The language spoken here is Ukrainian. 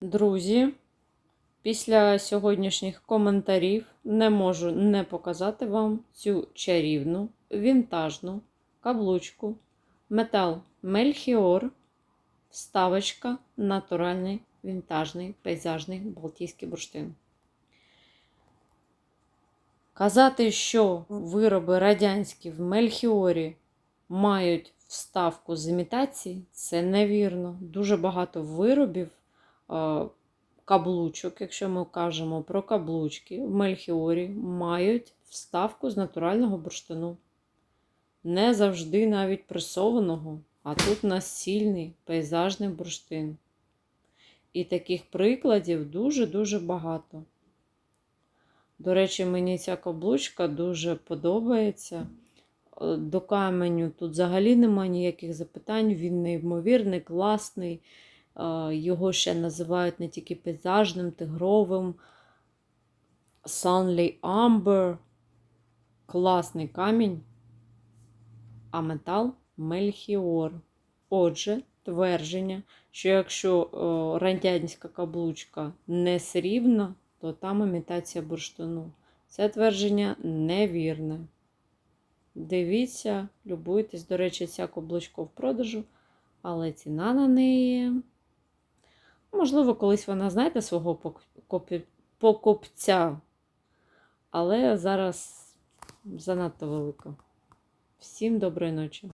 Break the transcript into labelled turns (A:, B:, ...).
A: Друзі, після сьогоднішніх коментарів не можу не показати вам цю чарівну вінтажну каблучку метал Мельхіор, вставочка натуральний вінтажний пейзажний балтійський бурштин. Казати, що вироби радянські в Мельхіорі мають вставку з імітації, це невірно. Дуже багато виробів каблучок, якщо ми кажемо про каблучки, в Мельхіорі мають вставку з натурального бурштину. Не завжди навіть пресованого, а тут у нас сильний пейзажний бурштин. І таких прикладів дуже-дуже багато. До речі, мені ця каблучка дуже подобається. Е, До каменю тут взагалі немає ніяких запитань. Він неймовірний, класний. Е, Його ще називають не тільки пейзажним, тигровим. Sunly Amber. Класний камінь. А метал Мельхіор. Отже, твердження, що якщо е, радянська каблучка не срібна, то там імітація бурштину. Це твердження невірне. Дивіться, любуйтесь. До речі, ця каблучка в продажу, але ціна на неї. Можливо, колись вона знайде свого пок- покупця. Але зараз занадто велика. Всім доброї ночі.